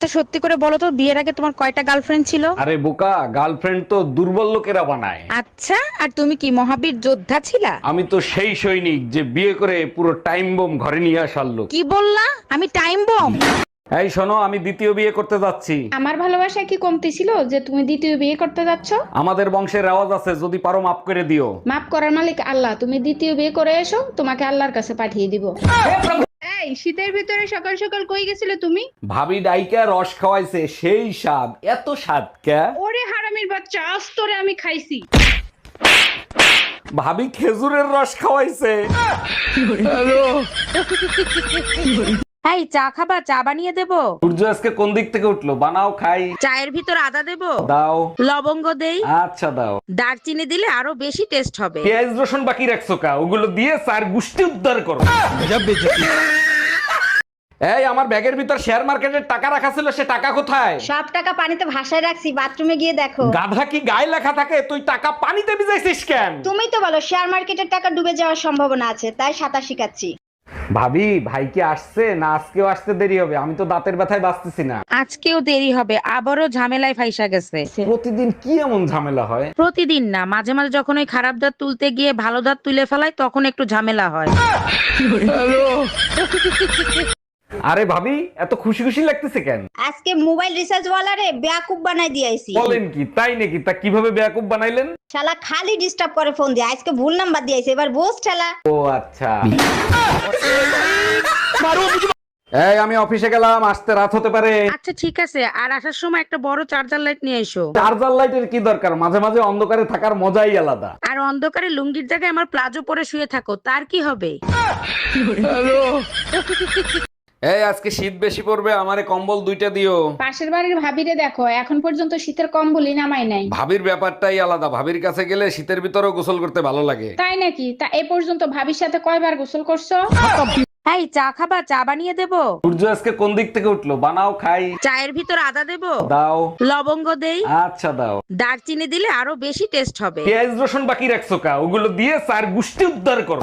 তা সত্যি করে বলো তো বিয়ের আগে তোমার কয়টা গার্লফ্রেন্ড ছিল? আরে বোকা গার্লফ্রেন্ড তো দুর্বল লোকেরা বানায়। আচ্ছা আর তুমি কি মহাবীর যোদ্ধা ছিলা? আমি তো সেই সৈনিক যে বিয়ে করে পুরো টাইম বোম ঘরে নিয়ে আসার লোক। কি বললা? আমি টাইম বম এই শোনো আমি দ্বিতীয় বিয়ে করতে যাচ্ছি। আমার ভালোবাসা কি কমতি ছিল যে তুমি দ্বিতীয় বিয়ে করতে যাচ্ছ? আমাদের বংশের রেওয়াজ আছে যদি পারো মাফ করে দিও। মাফ করার মালিক আল্লাহ। তুমি দ্বিতীয় বিয়ে করে এসো তোমাকে আল্লাহর কাছে পাঠিয়ে দিব। এই শীতের ভিতরে সকাল সকাল কই গেছিলে তুমি? ভাবি ডাইকা রস খাওয়াইছে সেই স্বাদ। এত স্বাদ কে ওরে হারামির বাচ্চা আজ তোরে আমি খাইছি। ভাবি খেজুরের রস খাওয়াইছে। এই চা খাবা? চা বানিয়ে দেবো? সূর্য আজকে কোন দিক থেকে উঠল? বানাও খাই। চায়ের ভিতর আদা দেবো? দাও। লবঙ্গ দেই? আচ্ছা দাও। দারচিনি দিলে আরও বেশি টেস্ট হবে। পেঁয়াজ রসুন বাকি রাখছো কা? ওগুলো দিয়ে চার গুষ্টি উদ্ধার করো। এই আমার ব্যাগের ভিতর শেয়ার মার্কেটের টাকা রাখা ছিল সে টাকা কোথায়? সব টাকা পানিতে ভাসায় রাখছি বাথরুমে গিয়ে দেখো। গাধা কি গায়ে লেখা থাকে? তুই টাকা পানিতে ভিজাইছিস কেন? তুমি তো বলো শেয়ার মার্কেটের টাকা ডুবে যাওয়ার সম্ভাবনা আছে তাই সাঁতার শিখাচ্ছি। ভাবি ভাই কি আসছে না আজকেও আসতে দেরি হবে? আমি তো দাঁতের ব্যথায় বাঁচতেছি না। আজকেও দেরি হবে আবারও ঝামেলায় ফাইসা গেছে। প্রতিদিন কি এমন ঝামেলা হয়? প্রতিদিন না মাঝে মাঝে যখন ওই খারাপ দাঁত তুলতে গিয়ে ভালো দাঁত তুলে ফেলায় তখন একটু ঝামেলা হয়। আরে ভাবি এত খুশি খুশি লাগতেছে কেন? আজকে মোবাইল রিচার্জ ওয়ালারে বেয়াকুব বানাই দিয়েছি বলেন কি তাই নাকি? তা কীভাবে বেয়াকুব বানাইলেন? শালা খালি ডিস্টার্ব করে ফোন দিয়ে আজকে ভুল নাম্বার দিয়েছে এবার বোস ঠেলা ও আচ্ছা। এই আমি অফিসে গেলাম আসতে রাত হতে পারে। আচ্ছা ঠিক আছে আর আসার সময় একটা বড় চার্জার লাইট নিয়ে এসো। চার্জার লাইটের কি দরকার? মাঝে মাঝে অন্ধকারে থাকার মজাই আলাদা। আর অন্ধকারে লুঙ্গির জায়গায় আমার প্লাজো পরে শুয়ে থাকো তার কি হবে? এই আজকে শীত বেশি পড়বে আমারে কম্বল দুইটা দিও। পাশের বাড়ির ভাবিরে দেখো এখন পর্যন্ত শীতের কম্বলই নামাই নাই। ভাবির ব্যাপারটাই আলাদা ভাবির কাছে গেলে শীতের ভিতরেও গোসল করতে ভালো লাগে। তাই নাকি? তা এ পর্যন্ত ভাবির সাথে কয়বার গোসল করছ? এই চা খাবা চা বানিয়ে দেবো। সূর্য আজকে কোন দিক থেকে উঠল? বানাও খাই। চায়ের ভিতর আদা দেবো। দাও। লবঙ্গ দেই। আচ্ছা দাও। দারচিনি দিলে আরও বেশি টেস্ট হবে। পেঁয়াজ রসুন বাকি রাখছো কা? ওগুলো দিয়ে চার গুষ্টি উদ্ধার করো।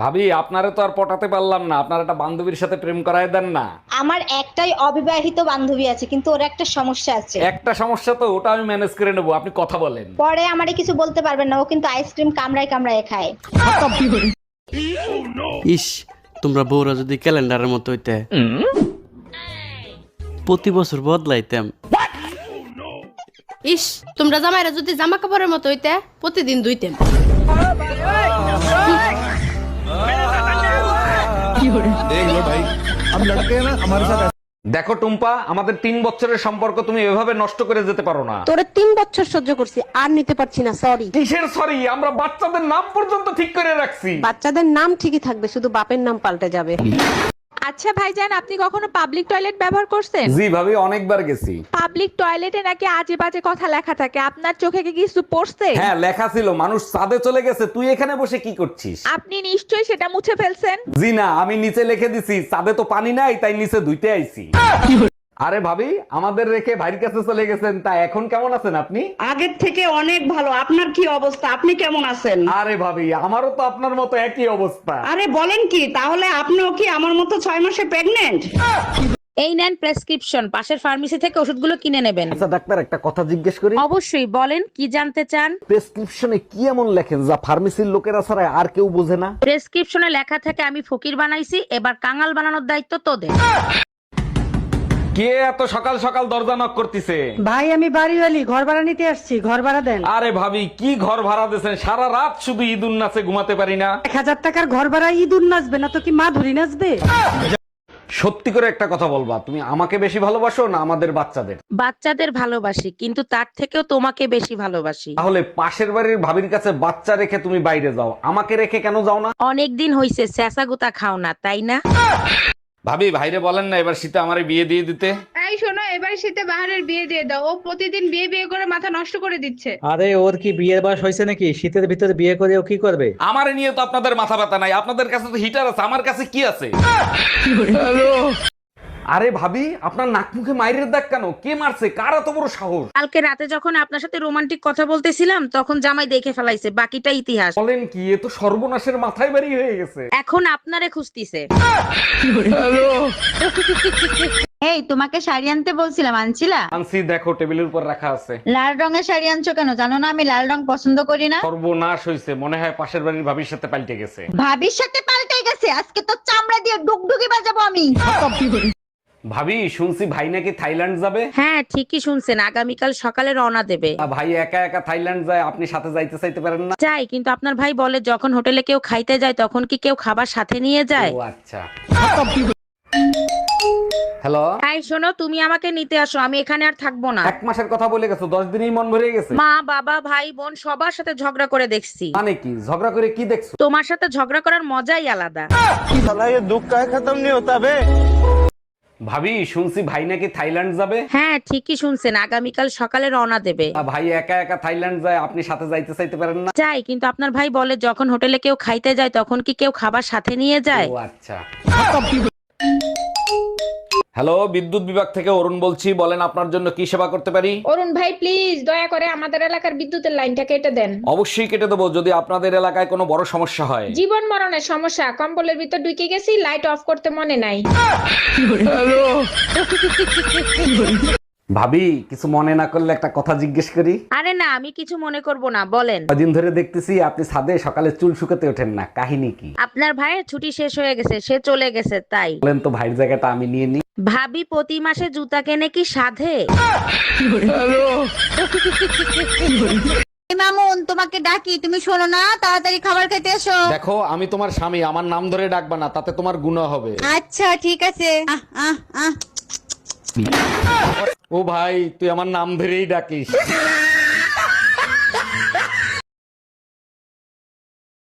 ভাবি আপনারে তো আর পটাতে পারলাম না। আপনার একটা বান্ধবীর সাথে প্রেম করায় দেন না। আমার একটাই অবিবাহিত বান্ধবী আছে কিন্তু ওর একটা সমস্যা আছে। একটা সমস্যা তো ওটা আমি ম্যানেজ করে নেব। আপনি কথা বলেন। পরে আমারে কিছু বলতে পারবেন না ও কিন্তু আইসক্রিম কামড়ায় কামড়ায় খায়। ইস তোমরা বউরা যদি ক্যালেন্ডারের মতো হইতে। প্রতি বছর বদলাইতাম। ইস তোমরা জামাইরা যদি জামা কাপড়ের মতো হইতে প্রতিদিন ধুইতেন। দেখো টুম্পা আমাদের তিন বছরের সম্পর্ক তুমি এভাবে নষ্ট করে যেতে পারো না। তোরে তিন বছর সহ্য করছি আর নিতে পারছি না সরি কিসের সরি আমরা বাচ্চাদের নাম পর্যন্ত ঠিক করে রাখছি। বাচ্চাদের নাম ঠিকই থাকবে শুধু বাপের নাম পাল্টে যাবে। আচ্ছা ভাইজান আপনি কখনো পাবলিক টয়লেট ব্যবহার করছেন? জি ভাবি অনেকবার গেছি। পাবলিক টয়লেটে নাকি আজে বাজে কথা লেখা থাকে? আপনার চোখে কি কিছু পড়ছে? হ্যাঁ লেখা ছিল মানুষ সাদে চলে গেছে তুই এখানে বসে কি করছিস? আপনি নিশ্চয়ই সেটা মুছে ফেলছেন? জি না আমি নিচে লিখে দিছি সাদে তো পানি নাই তাই নিচে ধুইতে আইছি। আরে ভাবি আমাদের রেখে ভাইয়ের কাছে চলে গেছেন তা এখন কেমন আছেন আপনি? আগের থেকে অনেক ভালো আপনার কি অবস্থা? আপনি কেমন আছেন? আরে ভাবি আমারও তো আপনার মতো একই অবস্থা। আরে বলেন কি তাহলে আপনিও কি আমার মতো ছয় মাসে প্রেগনেন্ট এই নেন প্রেসক্রিপশন পাশের ফার্মেসি থেকে ওষুধগুলো কিনে নেবেন। আচ্ছা ডাক্তার একটা কথা জিজ্ঞেস করি। অবশ্যই বলেন কি জানতে চান? প্রেসক্রিপশনে কি এমন লেখেন যা ফার্মেসির লোকেরা ছাড়া আর কেউ বোঝে না? প্রেসক্রিপশনে লেখা থাকে আমি ফকির বানাইছি এবার কাঙাল বানানোর দায়িত্ব তোদের। কে এত সকাল সকাল দরজা নক করতেছে? ভাই আমি বাড়িওয়ালি ঘর ভাড়া নিতে আসছি ঘর ভাড়া দেন। আরে ভাবি কি ঘর ভাড়া দিয়েছেন? সারা রাত শুধু ঈদুন নাচে ঘুমাতে পারি না। এক হাজার টাকার ঘর ভাড়া ইঁদুর নাচবে না তো কি মা ধরি নাচবে? সত্যি করে একটা কথা বলবা তুমি আমাকে বেশি ভালোবাসো না আমাদের বাচ্চাদের? বাচ্চাদের ভালোবাসি কিন্তু তার থেকেও তোমাকে বেশি ভালোবাসি। তাহলে পাশের বাড়ির ভাবির কাছে বাচ্চা রেখে তুমি বাইরে যাও আমাকে রেখে কেন যাও না? অনেক দিন হইছে স্যাসা গুতা খাও না তাই না? ভাবি ভাইরে বলেন না এবার শীতে আমার বিয়ে দিয়ে দিতে। এই শোনো এবার শীতে বাহারের বিয়ে দিয়ে দাও। ও প্রতিদিন বিয়ে বিয়ে করে মাথা নষ্ট করে দিচ্ছে। আরে ওর কি বিয়ের বয়স হয়েছে নাকি? শীতের ভিতরে বিয়ে করে ও কি করবে? আমার নিয়ে তো আপনাদের মাথা ব্যথা নাই। আপনাদের কাছে তো হিটার আছে আমার কাছে কি আছে? আরে ভাবি আপনার নাক মুখে মাইরের দাগ কেন? কে মারছে? কার এত বড় সাহস? কালকে রাতে যখন আপনার সাথে রোমান্টিক কথা বলতেছিলাম তখন জামাই দেখে ফেলাইছে বাকিটা ইতিহাস। বলেন কি এ তো সর্বনাশের মাথায় বাড়ি হয়ে গেছে। এখন আপনারে খুঁজতিছে। এই তোমাকে শাড়ি আনতে বলছিলাম আনছিলা? আনসি দেখো টেবিলের উপর রাখা আছে। লাল রঙের শাড়ি আনছো কেন? জানো না আমি লাল রং পছন্দ করি না। সর্বনাশ হয়েছে মনে হয় পাশের বাড়ির ভাবির সাথে পাল্টে গেছে। ভাবির সাথে পাল্টে গেছে আজকে তো চামড়া দিয়ে ডুগডুগি বাজাবো আমি। ভাবি শুনছি ভাই নাকি থাইল্যান্ড যাবে? হ্যাঁ ঠিকই শুনছেন। আগামীকাল সকালে রওনা দেবে। ভাই একা একা থাইল্যান্ড যায় আপনি সাথে যাইতে চাইতে পারেন না? যাই কিন্তু আপনার ভাই বলে যখন হোটেলে কেউ খাইতে যায় তখন কি কেউ খাবার সাথে নিয়ে যায়? ও আচ্ছা। হ্যালো তাই শোনো তুমি আমাকে নিতে আসো আমি এখানে আর থাকব না। এক মাসের কথা বলে গেছো দশ দিনই মন ভরে গেছে? মা বাবা ভাই বোন সবার সাথে ঝগড়া করে দেখছি। মানে কি? ঝগড়া করে কি দেখছ? তোমার সাথে ঝগড়া করার মজাই আলাদা। ভাবি শুনছি ভাই নাকি থাইল্যান্ড যাবে? হ্যাঁ ঠিকই শুনছেন। আগামীকাল সকালে রওনা দেবে। তা ভাই একা একা থাইল্যান্ড যায় আপনি সাথে যাইতে চাইতে পারেন না? যাই কিন্তু আপনার ভাই বলে যখন হোটেলে কেউ খাইতে যায় তখন কি কেউ খাবার সাথে নিয়ে যায়? ও আচ্ছা। হ্যালো বিদ্যুৎ বিভাগ থেকে অরুণ বলছি। বলেন আপনার জন্য কি সেবা করতে পারি? অরুণ ভাই প্লিজ দয়া করে আমাদের এলাকার বিদ্যুতের লাইনটা কেটে দেন। অবশ্যই কেটে দেবো যদি আপনাদের এলাকায় কোনো বড় সমস্যা হয়। জীবন মরণের সমস্যা কম্বলের ভিতর ঢুকে গেছি লাইট অফ করতে মনে নাই। ভাবি কিছু মনে না করলে একটা কথা জিজ্ঞেস করি। আরে না আমি কিছু মনে করব না বলেন। কদিন ধরে দেখতেছি আপনি ছাদে সকালে চুল শুকাতে ওঠেন না কাহিনী কি? আপনার ভাইয়ের ছুটি শেষ হয়ে গেছে সে চলে গেছে তাই। বলেন তো ভাইয়ের জায়গাটা আমি নিয়ে নিই। ভাবি প্রতি মাসে জুতা কেনে কি সাধে? মামুন তোমাকে ডাকি তুমি শোনো না তাড়াতাড়ি খাবার খেতে এসো। দেখো আমি তোমার স্বামী আমার নাম ধরে ডাকবা না তাতে তোমার গুণ হবে। আচ্ছা ঠিক আছে। আহ আহ আহ। ও ভাই তুই আমার নাম ধরেই ডাকিস।